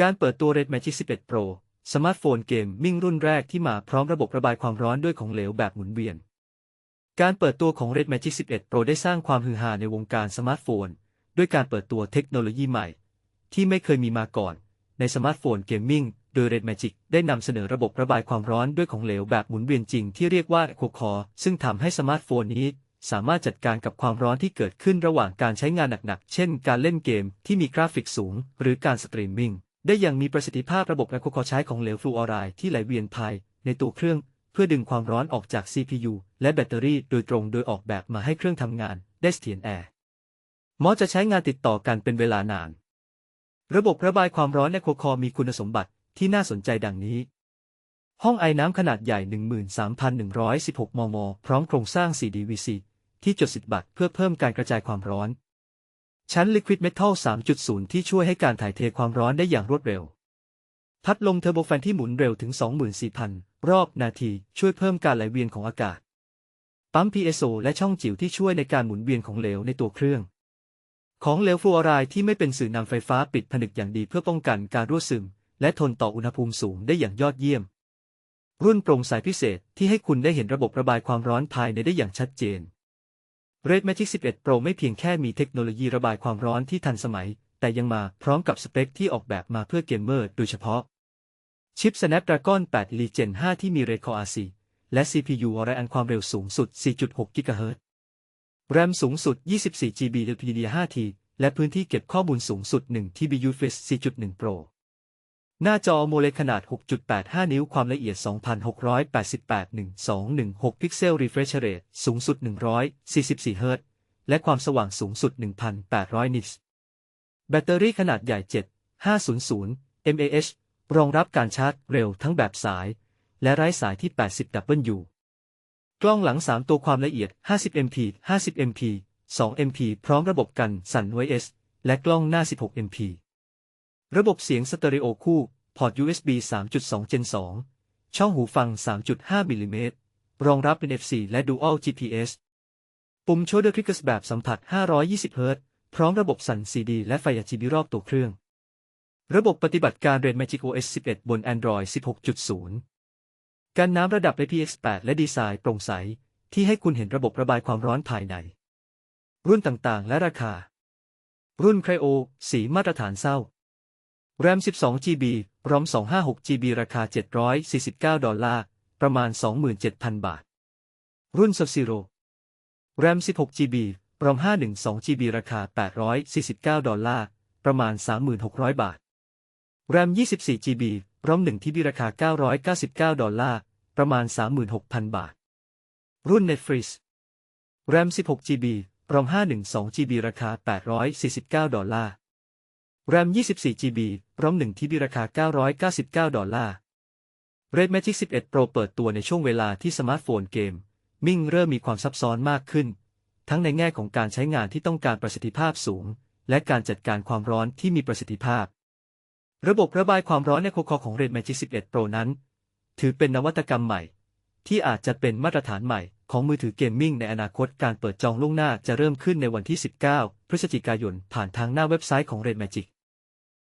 การเปิดตัว Red Magic 11 Pro สมาร์ทโฟนเกมมิ่งรุ่นแรกที่มาพร้อมระบบระบายความร้อนด้วยของเหลวแบบหมุนเวียน การเปิดตัวของ Red Magic 11 Pro ได้สร้างความฮือฮาในวงการสมาร์ทโฟน ด้วยการเปิดตัวเทคโนโลยีใหม่ ที่ไม่เคยมีมาก่อน ในสมาร์ทโฟนเกมมิ่งโดย Red Magic ได้นำเสนอระบบระบายความร้อนด้วยของเหลวแบบหมุนเวียนจริงที่เรียกว่า Eco Core ซึ่งทำให้สมาร์ทโฟนนี้สามารถจัดการกับความร้อนที่เกิดขึ้นระหว่างการใช้งานหนักๆ เช่น การเล่นเกมที่มีกราฟิกสูง หรือการสตรีมมิ่ง ได้อย่างมีประสิทธิภาพระบบ Eco Core ใช้ของเหลวฟลูออไรด์ที่ไหลเวียนภายในตัวเครื่อง เพื่อดึงความร้อนออกจาก CPU และแบตเตอรี่โดยตรงโดยออกแบบมาให้เครื่องทำงานได้เสถียรแอร์มาะจะใช้งานติดต่อกันเป็นเวลานาน ระบบระบายความร้อนในโคคอมีคุณสมบัติที่น่าสนใจดังนี้ ห้องไอน้ำขนาดใหญ่ 13,116 มม พร้อมโครงสร้าง 4DVC ที่จดสิทธิ์บัตรเพื่อเพิ่มการกระจายความร้อน ชั้น Liquid Metal 3.0 ที่ช่วยให้การถ่ายเทความร้อนได้อย่างรวดเร็ว พัดลมเทอร์โบแฟนที่หมุนเร็วถึง 24,000 รอบนาที ช่วยเพิ่มการไหลเวียนของอากาศ ปั๊ม PSO และช่องจิ๋วที่ช่วยในการหมุนเวียนของเหลวในตัวเครื่อง ของเหลวฟลูออไรด์ที่ไม่เป็นสื่อนำไฟฟ้าปิดผนึกอย่างดีเพื่อป้องกันการรั่วซึม และทนต่ออุณหภูมิสูงได้อย่างยอดเยี่ยม รุ่นโปร่งใสพิเศษที่ให้คุณได้เห็นระบบระบายความร้อนภายในได้อย่างชัดเจน Red Magic 11 Pro ไม่เพียงแค่มีเทคโนโลยีระบายความร้อนที่ทันสมัย แต่ยังมาพร้อมกับสเปคที่ออกแบบมาเพื่อเกมเมอร์โดยเฉพาะ ชิป Snapdragon 8 Li Gen 5 ที่มี Red Core R4 และ CPU Radeon ความเร็วสูงสุด 4.6 GHz RAM สูงสุด 24 GB LPDDR5T และพื้นที่เก็บข้อมูลสูงสุด 1 TB UFS 4.1 Pro หน้าจอ AMOLED ขนาด 6.85 นิ้ว ความละเอียด 2688-1216 พิกเซล Refresh Rate สูงสุด 144 เฮิรตซ์ และความสว่างสูงสุด 1,800 นิตส์ แบตเตอรี่ขนาดใหญ่ 7 500 mAh รองรับการชาร์จเร็วทั้งแบบสาย และไร้สายที่ 80 W กล้องหลัง 3 ตัวความละเอียด 50 MP 50 MP 2 MP พร้อมระบบกันสั่น OIS และกล้องหน้า 16 MP ระบบเสียงสเตอริโอคู่ พอร์ต USB 3.2 Gen 2 ช่องหูฟัง 3.5 มิลลิเมตร รองรับ NFC และ Dual GPS ปุ่ม Shoulder Triggers แบบสัมผัส 520 Hz พร้อมระบบสั่น CD และไฟ RGB รอบตัวเครื่อง ระบบปฏิบัติการ Red Magic OS 11 บน Android 16.0 การน้ำระดับ IPX8 และดีไซน์โปร่งใส ที่ให้คุณเห็นระบบระบายความร้อนภายใน รุ่นต่างๆ และราคา รุ่น Cryo สีมาตรฐานเศร้า RAM 12 GB ROM 256 GB ราคา 749 ดอลลาร์ ประมาณ 27,000 บาท รุ่น Sub-Zero RAM 16 GB ROM 512 GB ราคา 849 ดอลลาร์ ประมาณ 3,600 บาท RAM 24 GB ROM 1 TB ราคา 999 ดอลลาร์ ประมาณ 36,000 บาท รุ่น Netflix RAM 16 GB ROM 512 GB ราคา 849 ดอลลาร์ RAM 24 GB รอม1 TB ราคา 999 ดอลลาร์ Red Magic 11 Pro เปิดตัวในช่วงเวลาที่สมาร์ทโฟนเกม มิ่งเริ่มมีความซับซ้อนมากขึ้น ทั้งในแง่ของการใช้งานที่ต้องการประสิทธิภาพสูง และการจัดการความร้อนที่มีประสิทธิภาพ ระบบระบายความร้อนในโคคอของ Red Magic 11 Pro นั้น ถือเป็นนวัตกรรมใหม่ ที่อาจจะเป็นมาตรฐานใหม่ของมือถือเกมมิ่งในอนาคตการเปิดจองล่วงหน้าจะเริ่มขึ้นในวันที่ 19 พฤศจิกายนผ่านทางหน้าเว็บไซต์ของ Red Magic